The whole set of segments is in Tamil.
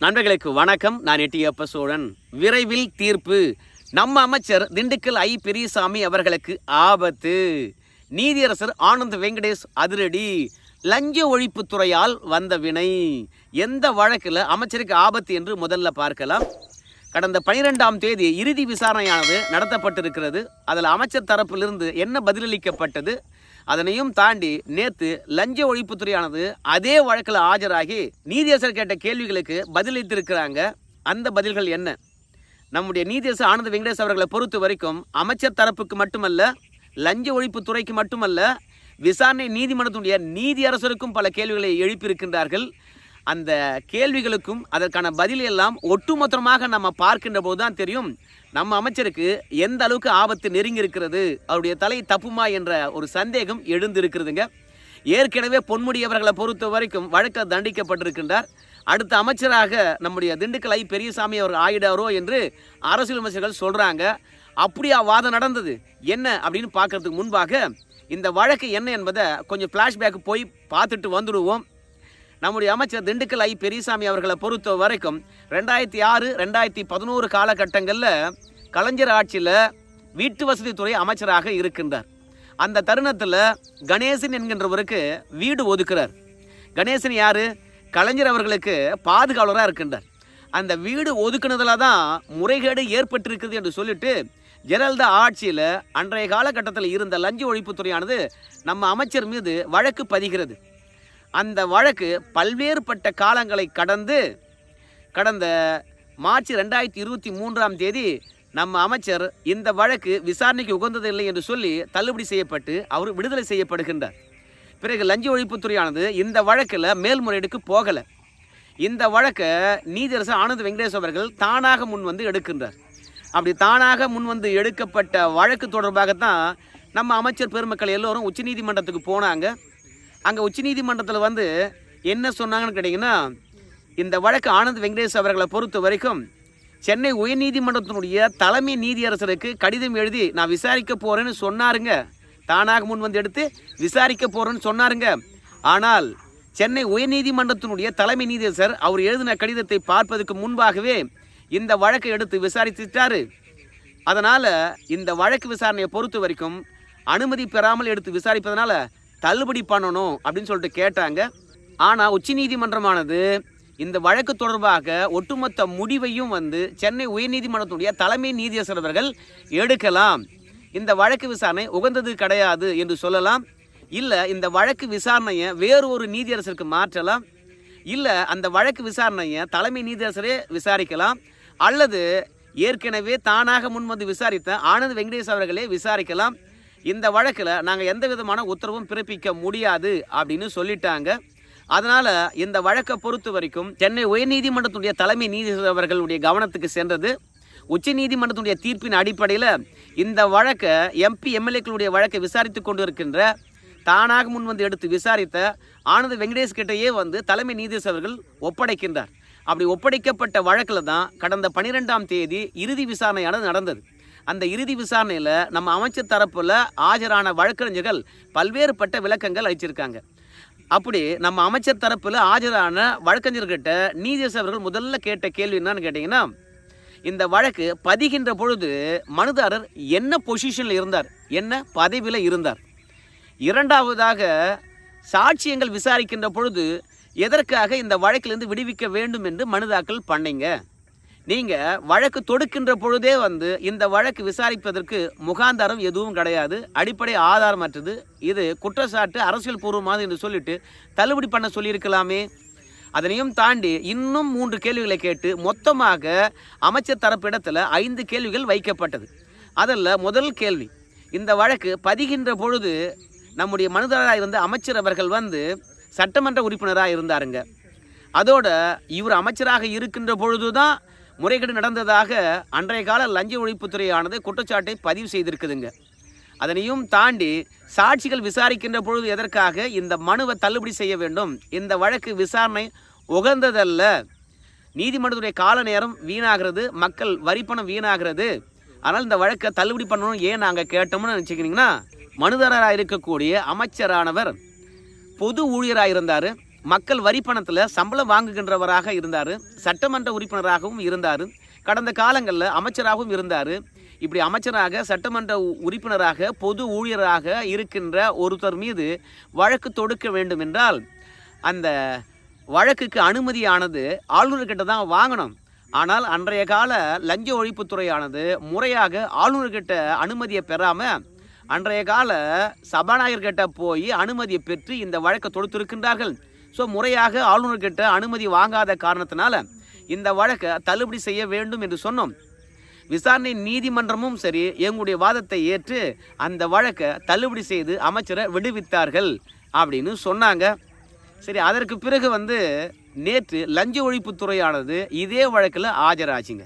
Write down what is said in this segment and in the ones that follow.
நண்பர்களுக்கு வணக்கம். நான் எட்டியப்ப சோழன் விரைவில் தீர்ப்பு. நம்ம அமைச்சர் திண்டுக்கல் ஐ. பெரியசாமி அவர்களுக்கு ஆபத்து. நீதியரசர் ஆனந்த் வெங்கடேஷ் அதிரடி. லஞ்ச ஒழிப்புத்துறையால் வந்த வினை. எந்த வழக்கில் அமைச்சருக்கு ஆபத்து என்று முதல்ல பார்க்கலாம். கடந்த பனிரெண்டாம் தேதி இறுதி விசாரணையானது நடத்தப்பட்டிருக்கிறது. அதில் அமைச்சர் தரப்பிலிருந்து என்ன பதிலளிக்கப்பட்டது? அதனையும் தாண்டி நேத்து லஞ்ச ஒழிப்புத்துறையானது அதே வழக்கில் ஆஜராகி நீதியரசர் கேட்ட கேள்விகளுக்கு பதிலளித்திருக்கிறாங்க. அந்த பதில்கள் என்ன? நம்முடைய நீதியரசர் ஆனந்த வெங்கடேஷ் அவர்களை பொறுத்த வரைக்கும் அமைச்சர் தரப்புக்கு மட்டுமல்ல லஞ்ச ஒழிப்புத்துறைக்கு மட்டுமல்ல விசாரணை நீதிமன்றத்துடைய நீதியரசருக்கும் பல கேள்விகளை எழுப்பியிருக்கின்றார்கள். அந்த கேள்விகளுக்கும் அதற்கான பதிலையெல்லாம் ஒட்டுமொத்தமாக நம்ம பார்க்கின்ற போது தான் தெரியும். நம்ம அமைச்சருக்கு எந்த அளவுக்கு ஆபத்து நெருங்கி இருக்கிறது அவருடைய தலை தப்புமா என்ற ஒரு சந்தேகம் எழுந்திருக்கிறதுங்க. ஏற்கனவே பொன்முடி அவர்களை பொறுத்த வரைக்கும் வழக்கில் தண்டிக்கப்பட்டிருக்கின்றார். அடுத்த அமைச்சராக நம்முடைய திண்டுக்கல் ஐ பெரியசாமி அவர் ஆயிடாரோ என்று அரசியல் அமைச்சர்கள் சொல்கிறாங்க அப்படியா வாதம் நடந்தது? என்ன அப்படின்னு பார்க்கறதுக்கு முன்பாக இந்த வழக்கு என்ன என்பதை கொஞ்சம் ஃப்ளாஷ்பேக் போய் பார்த்துட்டு வந்துடுவோம். நம்முடைய அமைச்சர் திண்டுக்கல் ஐ பெரியசாமி அவர்களை பொறுத்த வரைக்கும் ரெண்டாயிரத்தி ஆறு ரெண்டாயிரத்தி பதினோரு காலகட்டங்களில் கலைஞர் ஆட்சியில் வீட்டு வசதித்துறை அமைச்சராக இருக்கின்றார். அந்த தருணத்தில் கணேசன் என்கின்றவருக்கு வீடு ஒதுக்குறார். கணேசன் யார்? கலைஞர் அவர்களுக்கு பாதுகாவலராக இருக்கின்றார். அந்த வீடு ஒதுக்குனதுல தான் முறைகேடு ஏற்பட்டிருக்குது என்று சொல்லிட்டு ஜெரல்தா ஆட்சியில் அன்றைய காலகட்டத்தில் இருந்த லஞ்ச ஒழிப்புத்துறையானது நம்ம அமைச்சர் மீது வழக்கு பதிகிறது. அந்த வழக்கு பல்வேறுபட்ட காலங்களை கடந்து கடந்த மார்ச் ரெண்டாயிரத்தி இருபத்தி மூன்றாம் தேதி நம்ம அமைச்சர் இந்த வழக்கு விசாரணைக்கு உகந்ததில்லை என்று சொல்லி தள்ளுபடி செய்யப்பட்டு அவர் விடுதலை செய்யப்படுகின்றார். பிறகு லஞ்ச ஒழிப்புத்துறையானது இந்த வழக்கில் மேல்முறையீடுக்கு போகலை. இந்த வழக்கை நீதியரசர் ஆனந்த் வெங்கடேஷ் அவர்கள் தானாக முன் வந்து எடுக்கின்றார். அப்படி தானாக முன் வந்து எடுக்கப்பட்ட வழக்கு தொடர்பாகத்தான் நம்ம அமைச்சர் பெருமக்கள் எல்லோரும் உச்சநீதிமன்றத்துக்கு போனாங்க. அங்கே உச்சநீதிமன்றத்தில் வந்து என்ன சொன்னாங்கன்னு கேட்டிங்கன்னா இந்த வழக்கு ஆனந்த் வெங்கடேஷ் அவர்களை பொறுத்த வரைக்கும் சென்னை உயர்நீதிமன்றத்தினுடைய தலைமை நீதியரசருக்கு கடிதம் எழுதி நான் விசாரிக்க போகிறேன்னு சொன்னாருங்க. தானாக முன் வந்து எடுத்து விசாரிக்க போகிறேன்னு சொன்னாருங்க. ஆனால் சென்னை உயர்நீதிமன்றத்தினுடைய தலைமை நீதியரசர் அவர் எழுதின கடிதத்தை பார்ப்பதற்கு முன்பாகவே இந்த வழக்கை எடுத்து விசாரித்துட்டார். அதனால் இந்த வழக்கு விசாரணையை பொறுத்த வரைக்கும் அனுமதி பெறாமல் எடுத்து விசாரிப்பதனால தள்ளுபடி பண்ணணும் அப்படின்னு சொல்லிட்டு கேட்டாங்க. ஆனால் உச்சநீதிமன்றமானது இந்த வழக்கு தொடர்பாக ஒட்டுமொத்த முடிவையும் வந்து சென்னை உயர்நீதிமன்றத்துடைய தலைமை நீதியரசர் அவர்கள் எடுக்கலாம். இந்த வழக்கு விசாரணை உகந்தது கிடையாது என்று சொல்லலாம். இல்லை இந்த வழக்கு விசாரணையை வேறு ஒரு நீதியரசருக்கு மாற்றலாம். இல்லை அந்த வழக்கு விசாரணையை தலைமை நீதியரசரே விசாரிக்கலாம். அல்லது ஏற்கனவே தானாக முன்வந்து விசாரித்த ஆனந்த் வெங்கடேஷ் அவர்களே விசாரிக்கலாம். இந்த வழக்கில் நாங்கள் எந்த விதமான உத்தரவும் பிறப்பிக்க முடியாது அப்படின்னு சொல்லிட்டாங்க. அதனால் இந்த வழக்கை பொறுத்த வரைக்கும் சென்னை உயர்நீதிமன்றத்துடைய தலைமை நீதிபதி அவர்களுடைய கவனத்துக்கு சென்றது. உச்ச நீதிமன்றத்துடைய தீர்ப்பின் அடிப்படையில் இந்த வழக்கை எம்பி எம்எல்ஏக்களுடைய வழக்கை விசாரித்து கொண்டு இருக்கின்ற தானாக முன் வந்து எடுத்து விசாரித்த ஆனந்த வெங்கடேஷ் கிட்டேயே வந்து தலைமை நீதிபதி அவர்கள் ஒப்படைக்கின்றார். அப்படி ஒப்படைக்கப்பட்ட வழக்கில் தான் கடந்த பனிரெண்டாம் தேதி இறுதி விசாரணையானது நடந்தது. அந்த இறுதி விசாரணையில் நம்ம அமைச்சர் தரப்பில் ஆஜரான வழக்கறிஞர்கள் பல்வேறுபட்ட விளக்கங்கள் அளிச்சிருக்காங்க. அப்படி நம்ம அமைச்சர் தரப்பில் ஆஜரான வழக்கறிஞர்கிட்ட நீதியரசர் அவர்கள் முதல்ல கேட்ட கேள்வி என்னன்னு கேட்டிங்கன்னா இந்த வழக்கு பதிகின்ற பொழுது மனுதாரர் என்ன பொசிஷனில் இருந்தார்? என்ன பதவியில் இருந்தார்? இரண்டாவதாக சாட்சியங்கள் விசாரிக்கின்ற பொழுது எதற்காக இந்த வழக்கிலிருந்து விடுவிக்க வேண்டும் என்று மனுதாக்கல் பண்ணீங்க? நீங்கள் வழக்கு தொடுக்கின்ற பொழுதே வந்து இந்த வழக்கு விசாரிப்பதற்கு முகாந்தாரம் எதுவும் கிடையாது. அடிப்படை ஆதாரமற்றது இது குற்றச்சாட்டு அரசியல் பூர்வமானது என்று சொல்லிட்டு தள்ளுபடி பண்ண சொல்லியிருக்கலாமே. அதனையும் தாண்டி இன்னும் மூன்று கேள்விகளை கேட்டு மொத்தமாக அமைச்சர் தரப்பிடத்தில் ஐந்து கேள்விகள் வைக்கப்பட்டது. அதில் முதல் கேள்வி. இந்த வழக்கு பதிகின்ற பொழுது நம்முடைய மனுதாரராக இருந்த அமைச்சர் அவர்கள் வந்து சட்டமன்ற உறுப்பினராக இருந்தாருங்க. அதோட இவர் அமைச்சராக இருக்கின்ற பொழுது தான் முறைகேடு நடந்ததாக அன்றைய கால லஞ்ச ஒழிப்புத்துறையானது குற்றச்சாட்டை பதிவு செய்திருக்குதுங்க. அதனையும் தாண்டி சாட்சிகள் விசாரிக்கின்ற பொழுது எதற்காக இந்த மனுவை தள்ளுபடி செய்ய வேண்டும்? இந்த வழக்கு விசாரணை உகந்ததல்ல. நீதிமன்றத்துடைய கால நேரம் வீணாகிறது மக்கள் வரிப்பணம் வீணாகிறது. அதனால் இந்த வழக்கை தள்ளுபடி பண்ணணும் ஏன் நாங்கள் கேட்டோம்னு நினச்சிக்கிட்டிங்கன்னா மனுதாரராக இருக்கக்கூடிய அமைச்சரானவர் பொது ஊழியராக இருந்தார். மக்கள் வரி பணத்தில் சம்பளம் வாங்குகின்றவராக இருந்தார் சட்டமன்ற உறுப்பினராகவும் இருந்தார். கடந்த காலங்களில் அமைச்சராகவும் இருந்தார். இப்படி அமைச்சராக சட்டமன்ற உறுப்பினராக பொது ஊழியராக இருக்கின்ற ஒருத்தர் மீது வழக்கு தொடுக்க வேண்டும் என்றால் அந்த வழக்குக்கு அனுமதியானது ஆளுநர்கிட்ட தான் வாங்கணும். ஆனால் அன்றைய கால லஞ்ச ஒழிப்புத்துறையானது முறையாக ஆளுநர்கிட்ட அனுமதியை பெறாமல் அன்றைய கால சபாநாயகர்கிட்ட போய் அனுமதியை பெற்று இந்த வழக்கை தொடுத்திருக்கின்றார்கள். ஸோ முறையாக ஆளுநர்கிட்ட அனுமதி வாங்காத காரணத்தினால இந்த வழக்கை தள்ளுபடி செய்ய வேண்டும் என்று சொன்னோம். விசாரணை நீதிமன்றமும் சரி எங்களுடைய வாதத்தை ஏற்று அந்த வழக்கை தள்ளுபடி செய்து அமைச்சரை விடுவித்தார்கள் அப்படின்னு சொன்னாங்க. சரி அதற்கு பிறகு வந்து நேற்று லஞ்ச ஒழிப்புத்துறையானது இதே வழக்கில் ஆஜராச்சுங்க.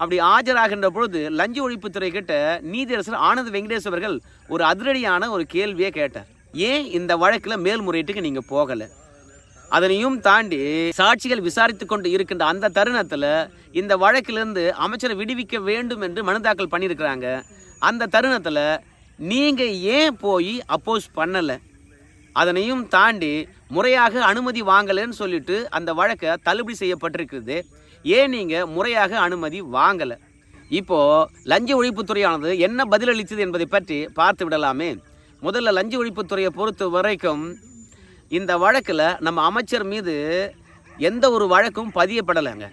அப்படி ஆஜராகின்ற பொழுது லஞ்ச ஒழிப்புத்துறை கிட்ட நீதியரசர் ஆனந்த் வெங்கடேஷ் அவர்கள் ஒரு அதிரடியான ஒரு கேள்வியை கேட்டார். ஏன் இந்த வழக்கில் மேல்முறையீட்டுக்கு நீங்கள் போகலை? அதனையும் தாண்டி சாட்சிகள் விசாரித்து கொண்டு இருக்கின்ற அந்த தருணத்தில் இந்த வழக்கிலிருந்து அமைச்சரை விடுவிக்க வேண்டும் என்று மனு தாக்கல் பண்ணியிருக்கிறாங்க. அந்த தருணத்தில் நீங்கள் ஏன் போய் அப்போஸ் பண்ணலை? அதனையும் தாண்டி முறையாக அனுமதி வாங்கலைன்னு சொல்லிட்டு அந்த வழக்கை தள்ளுபடி செய்யப்பட்டிருக்கிறது ஏன் நீங்கள் முறையாக அனுமதி வாங்கலை? இப்போது லஞ்ச ஒழிப்புத்துறையானது என்ன பதிலளித்தது என்பதை பற்றி பார்த்து விடலாமே. முதல்ல லஞ்ச ஒழிப்புத்துறையை பொறுத்த வரைக்கும் இந்த வழக்கில் நம்ம அமைச்சர் மீது எந்த ஒரு வழக்கும் பதியப்படலைங்க.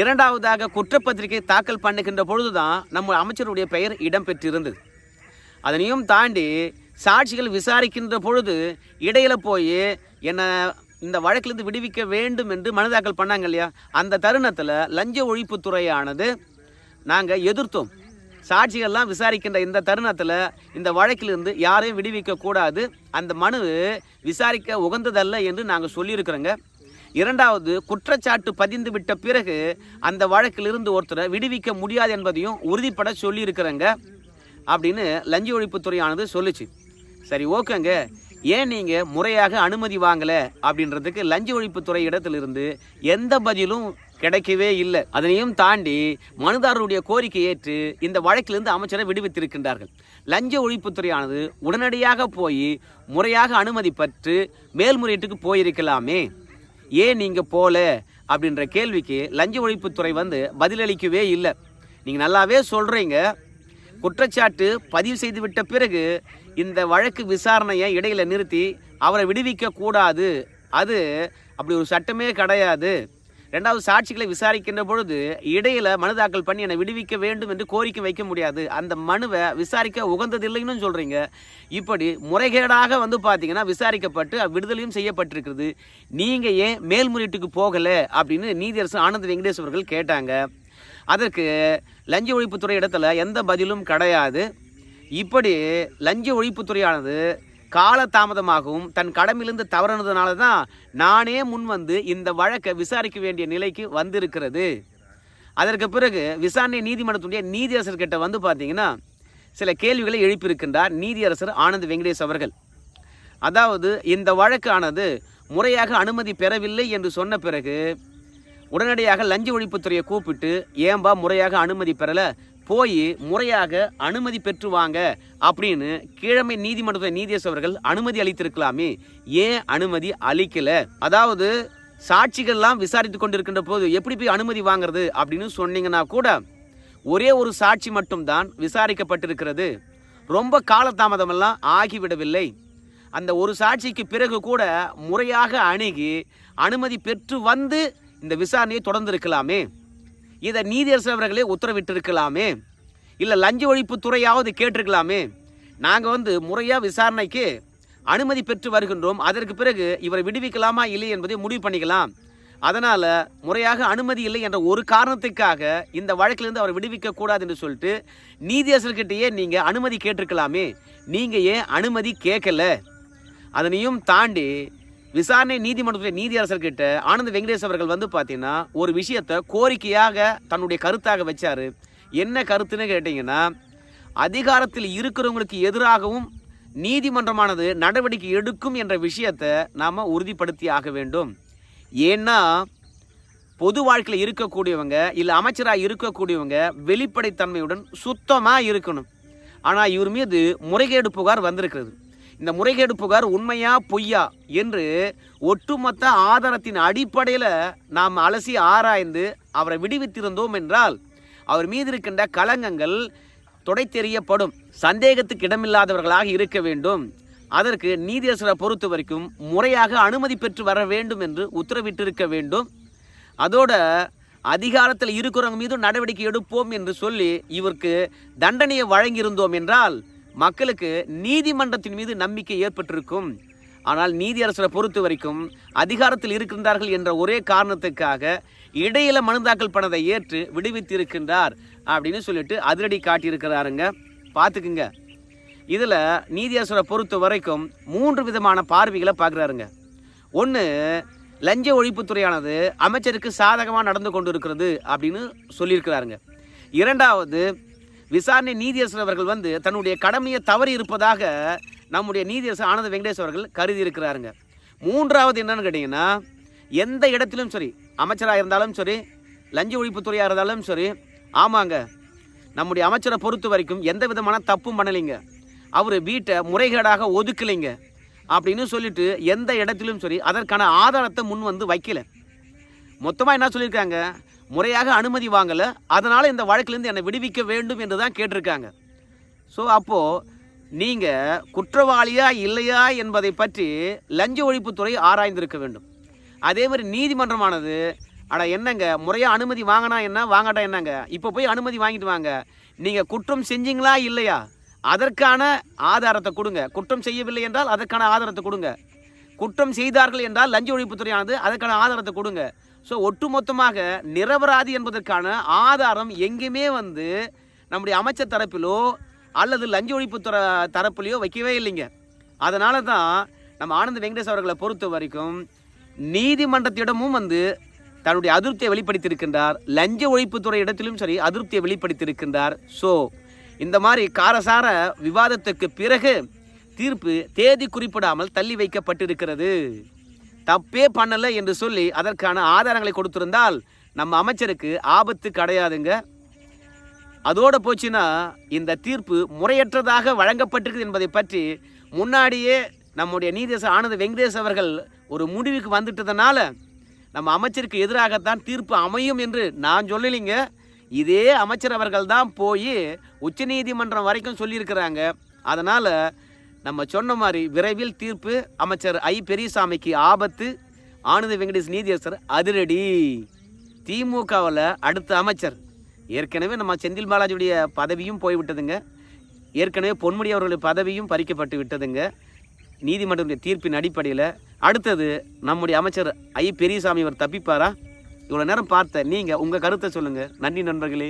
இரண்டாவதாக குற்றப்பத்திரிகை தாக்கல் பண்ணுகின்ற பொழுது தான் நம்ம அமைச்சருடைய பெயர் இடம்பெற்றிருந்தது. அதனையும் தாண்டி சாட்சிகள் விசாரிக்கின்ற பொழுது இடையில் போய் என்னை இந்த வழக்கிலிருந்து விடுவிக்க வேண்டும் என்று மனு தாக்கல் பண்ணாங்க இல்லையா? அந்த தருணத்தில் லஞ்ச ஒழிப்புத்துறையானது நாங்கள் எதிர்த்தோம். சாட்சிகள்லாம் விசாரிக்கின்ற இந்த தருணத்தில் இந்த வழக்கிலிருந்து யாரையும் விடுவிக்க கூடாது. அந்த மனு விசாரிக்க உகந்ததல்ல என்று நாங்கள் சொல்லியிருக்கிறோங்க. இரண்டாவது குற்றச்சாட்டு பதிந்து விட்ட பிறகு அந்த வழக்கிலிருந்து ஒருத்தரை விடுவிக்க முடியாது என்பதையும் உறுதிப்பட சொல்லியிருக்கிறேங்க. அப்படின்னு லஞ்ச ஒழிப்புத்துறையானது சொல்லுச்சு. சரி ஓகேங்க. ஏன் நீங்கள் முறையாக அனுமதி வாங்கலை? அப்படின்றதுக்கு லஞ்ச ஒழிப்புத்துறை இடத்திலிருந்து எந்த பதிலும் கிடைக்கவே இல்லை. அதனையும் தாண்டி மனுதாரருடைய கோரிக்கை ஏற்று இந்த வழக்கிலிருந்து அமைச்சரை விடுவித்திருக்கின்றார்கள். லஞ்ச ஒழிப்புத்துறையானது உடனடியாக போய் முறையாக அனுமதி பெற்று மேல்முறையீட்டுக்கு போயிருக்கலாமே. ஏன் நீங்கள் போல? அப்படின்ற கேள்விக்கு லஞ்ச ஒழிப்புத்துறை வந்து பதிலளிக்கவே இல்லை. நீங்கள் நல்லாவே சொல்கிறீங்க குற்றச்சாட்டு பதிவு செய்து விட்ட பிறகு இந்த வழக்கு விசாரணையை இடையில நிறுத்தி அவரை விடுவிக்க கூடாது. அது அப்படி ஒரு சட்டமே கிடையாது. ரெண்டாவது சாட்சிகளை விசாரிக்கின்ற பொழுது இடையில மனு தாக்கல் பண்ணி என்னை விடுவிக்க வேண்டும் என்று கோரிக்கை வைக்க முடியாது. அந்த மனுவை விசாரிக்க உகந்ததில்லைன்னு சொல்றீங்க. இப்படி முறைகேடாக வந்து பார்த்தீங்கன்னா விசாரிக்கப்பட்டு விடுதலையும் செய்யப்பட்டிருக்கிறது. நீங்க ஏன் மேல்முறையீட்டுக்கு போகல அப்படின்னு நீதியரசு ஆனந்த் வெங்கடேஷ் அவர்கள் கேட்டாங்க. அதற்கு லஞ்ச ஒழிப்புத்துறை இடத்துல எந்த பதிலும் கிடையாது. இப்படி லஞ்ச ஒழிப்புத்துறையானது காலதாமதமாகவும் தன் கடமிலிருந்து தவறுனதுனால தான் நானே முன் வந்து இந்த வழக்கை விசாரிக்க வேண்டிய நிலைக்கு வந்திருக்கிறது. அதற்கு பிறகு விசாரணை நீதிமன்றத்துடைய நீதியரசர்கிட்ட வந்து பார்த்தீங்கன்னா சில கேள்விகளை எழுப்பியிருக்கின்றார் நீதியரசர் ஆனந்த் வெங்கடேஷ் அவர்கள். அதாவது இந்த வழக்கானது முறையாக அனுமதி பெறவில்லை என்று சொன்ன பிறகு உடனடியாக லஞ்ச ஒழிப்புத்துறையை கூப்பிட்டு ஏன்பா முறையாக அனுமதி பெறல? போய் முறையாக அனுமதி பெற்று வாங்க அப்படின்னு கீழமை நீதிமன்ற நீதியரசர் அவர்கள் அனுமதி அளித்திருக்கலாமே. ஏன் அனுமதி அளிக்கல? அதாவது சாட்சிகள்லாம் விசாரித்து கொண்டிருக்கின்ற போது எப்படி போய் அனுமதி வாங்குறது அப்படின்னு சொன்னீங்கன்னா கூட ஒரே ஒரு சாட்சி மட்டும்தான் விசாரிக்கப்பட்டிருக்கிறது. ரொம்ப காலதாமதமெல்லாம் ஆகிவிடவில்லை. அந்த ஒரு சாட்சிக்கு பிறகு கூட முறையாக அணுகி அனுமதி பெற்று வந்து இந்த விசாரணையை தொடர்ந்திருக்கலாமே. இதை நீதியரசர் அவர்களே உத்தரவிட்டிருக்கலாமே. இல்லை லஞ்ச ஒழிப்புத்துறையாவது கேட்டிருக்கலாமே. நாங்கள் வந்து முறையாக விசாரணைக்கு அனுமதி பெற்று வருகின்றோம். அதற்கு பிறகு இவரை விடுவிக்கலாமா இல்லை என்பதை முடிவு பண்ணிக்கலாம். அதனால் முறையாக அனுமதி இல்லை என்ற ஒரு காரணத்துக்காக இந்த வழக்கிலிருந்து அவரை விடுவிக்கக்கூடாது என்று சொல்லிட்டு நீதியரசர்கிட்டயே நீங்கள் அனுமதி கேட்டிருக்கலாமே. நீங்கள் ஏன் அனுமதி கேட்கல? அதனையும் தாண்டி விசாரணை நீதிமன்றத்துடைய நீதியரசர்கிட்ட ஆனந்த் வெங்கடேஷ் அவர்கள் வந்து பார்த்தீங்கன்னா ஒரு விஷயத்தை கோரிக்கையாக தன்னுடைய கருத்தாக வச்சாரு. என்ன கருத்துன்னு கேட்டிங்கன்னா அதிகாரத்தில் இருக்கிறவங்களுக்கு எதிராகவும் நீதிமன்றமானது நடவடிக்கை எடுக்கும் என்ற விஷயத்தை நாம் உறுதிப்படுத்தி ஆக வேண்டும். ஏன்னா பொது வாழ்க்கையில் இருக்கக்கூடியவங்க இல்லை அமைச்சராக இருக்கக்கூடியவங்க வெளிப்படைத்தன்மையுடன் சுத்தமாக இருக்கணும். ஆனால் இவர் மீது முறைகேடு புகார் வந்திருக்கிறது. இந்த முறைகேடு புகார் உண்மையா பொய்யா என்று ஒட்டுமொத்த ஆதாரத்தின் அடிப்படையில் நாம் அலசி ஆராய்ந்து அவரை விடுவித்திருந்தோம் என்றால் அவர் மீது இருக்கின்ற களங்கங்கள் தொடை தெரியப்படும் சந்தேகத்துக்கு இடமில்லாதவர்களாக இருக்க வேண்டும். அதற்கு நீதியரசரை பொறுத்த வரைக்கும் முறையாக அனுமதி பெற்று வர வேண்டும் என்று உத்தரவிட்டிருக்க வேண்டும். அதோட அதிகாரத்தில் இருக்கிறவங்க மீது நடவடிக்கை எடுப்போம் என்று சொல்லி இவருக்கு தண்டனையை வழங்கியிருந்தோம் என்றால் மக்களுக்கு நீதிமன்றத்தின் மீது நம்பிக்கை ஏற்பட்டிருக்கும். ஆனால் நீதியரசரை பொறுத்த வரைக்கும் அதிகாரத்தில் இருக்கின்றார்கள் என்ற ஒரே காரணத்துக்காக இடையில மனு தாக்கல் பண்ணதை ஏற்று விடுவித்திருக்கின்றார் அப்படின்னு சொல்லிட்டு அதிரடி காட்டியிருக்கிறாருங்க. பார்த்துக்குங்க. இதில் நீதியரசரை பொறுத்த வரைக்கும் மூன்று விதமான பார்வைகளை பார்க்குறாருங்க. ஒன்று லஞ்ச ஒழிப்புத்துறையானது அமைச்சருக்கு சாதகமாக நடந்து கொண்டு இருக்கிறது அப்படின்னு சொல்லியிருக்கிறாருங்க. இரண்டாவது விசாரணை நீதியரசர் அவர்கள் வந்து தன்னுடைய கடமையை தவறி இருப்பதாக நம்முடைய நீதியரசர் ஆனந்த வெங்கடேஷ் அவர்கள் கருதி இருக்கிறாருங்க. மூன்றாவது என்னன்னு கேட்டிங்கன்னா எந்த இடத்திலும் சரி அமைச்சராக இருந்தாலும் சரி லஞ்ச ஒழிப்புத்துறையாக இருந்தாலும் சரி ஆமாங்க நம்முடைய அமைச்சரை பொறுத்த வரைக்கும் எந்த விதமான தப்பும் பண்ணலைங்க. அவர் வீட்டை முறைகேடாக ஒதுக்கலைங்க. அப்படின்னு சொல்லிட்டு எந்த இடத்திலும் சரி அதற்கான ஆதாரத்தை முன் வந்து வைக்கல. மொத்தமாக என்ன சொல்லியிருக்காங்க முறையாக அனுமதி வாங்கலை. அதனால் இந்த வழக்கிலேருந்து என்னை விடுவிக்க வேண்டும் என்று தான் கேட்டிருக்காங்க. ஸோ அப்போது நீங்கள் குற்றவாளியா இல்லையா என்பதை பற்றி லஞ்ச ஒழிப்புத்துறை ஆராய்ந்திருக்க வேண்டும். அதே மாதிரி நீதிமன்றமானது ஆனால் என்னங்க முறையாக அனுமதி வாங்கினா என்ன வாங்காட்டா என்னங்க? இப்போ போய் அனுமதி வாங்கிட்டு வாங்க. நீங்கள் குற்றம் செஞ்சீங்களா இல்லையா? அதற்கான ஆதாரத்தை கொடுங்க. குற்றம் செய்யவில்லை என்றால் அதற்கான ஆதாரத்தை கொடுங்க. குற்றம் செய்தார்கள் என்றால் லஞ்ச ஒழிப்புத்துறையானது அதற்கான ஆதாரத்தை கொடுங்க. ஸோ ஒட்டுமொத்தமாக நிரபராதி என்பதற்கான ஆதாரம் எங்கேயுமே வந்து நம்முடைய அமைச்சர் தரப்பிலோ அல்லது லஞ்ச ஒழிப்புத்துறை தரப்புலையோ வைக்கவே இல்லைங்க. அதனால தான் நம்ம ஆனந்த் வெங்கடேஷ் அவர்களை பொறுத்த வரைக்கும் நீதிமன்றத்திடமும் வந்து தன்னுடைய அதிருப்தியை வெளிப்படுத்தியிருக்கின்றார். லஞ்ச ஒழிப்புத்துறை இடத்திலும் சரி அதிருப்தியை வெளிப்படுத்தியிருக்கின்றார். ஸோ இந்த மாதிரி காரசார விவாதத்துக்கு பிறகு தீர்ப்பு தேதி குறிப்பிடாமல் தள்ளி வைக்கப்பட்டிருக்கிறது. தப்பே பண்ணலை என்று சொல்லி அதற்கான ஆதாரங்களை கொடுத்திருந்தால் நம்ம அமைச்சருக்கு ஆபத்து கிடையாதுங்க. அதோட போச்சுன்னா இந்த தீர்ப்பு முறையற்றதாக வழங்கப்பட்டிருக்குது என்பதை பற்றி முன்னாடியே நம்முடைய நீதேச ஆனந்த வெங்கடேஷ் அவர்கள் ஒரு முடிவுக்கு வந்துட்டதுனால நம்ம அமைச்சருக்கு எதிராகத்தான் தீர்ப்பு அமையும் என்று நான் சொல்லலைங்க. இதே அமைச்சர் அவர்கள் தான் போய் உச்சநீதிமன்றம் வரைக்கும் சொல்லியிருக்கிறாங்க. அதனால் நம்ம சொன்ன மாதிரி விரைவில் தீர்ப்பு அமைச்சர் ஐ. பெரியசாமிக்கு ஆபத்து ஆனந்த வெங்கடேஷ் நீதியரசர் அதிரடி. திமுகவில் அடுத்த அமைச்சர். ஏற்கனவே நம்ம செந்தில் பாலாஜியுடைய பதவியும் போய்விட்டதுங்க. ஏற்கனவே பொன்முடி அவர்களுடைய பதவியும் பறிக்கப்பட்டு விட்டதுங்க. நீதிமன்றத்துடைய தீர்ப்பின் அடிப்படையில் அடுத்தது நம்முடைய அமைச்சர் ஐ. பெரியசாமி அவர் தப்பிப்பாரா? இவ்வளோ நேரம் பார்த்த நீங்கள் உங்கள் கருத்தை சொல்லுங்கள் நன்றி நண்பர்களே.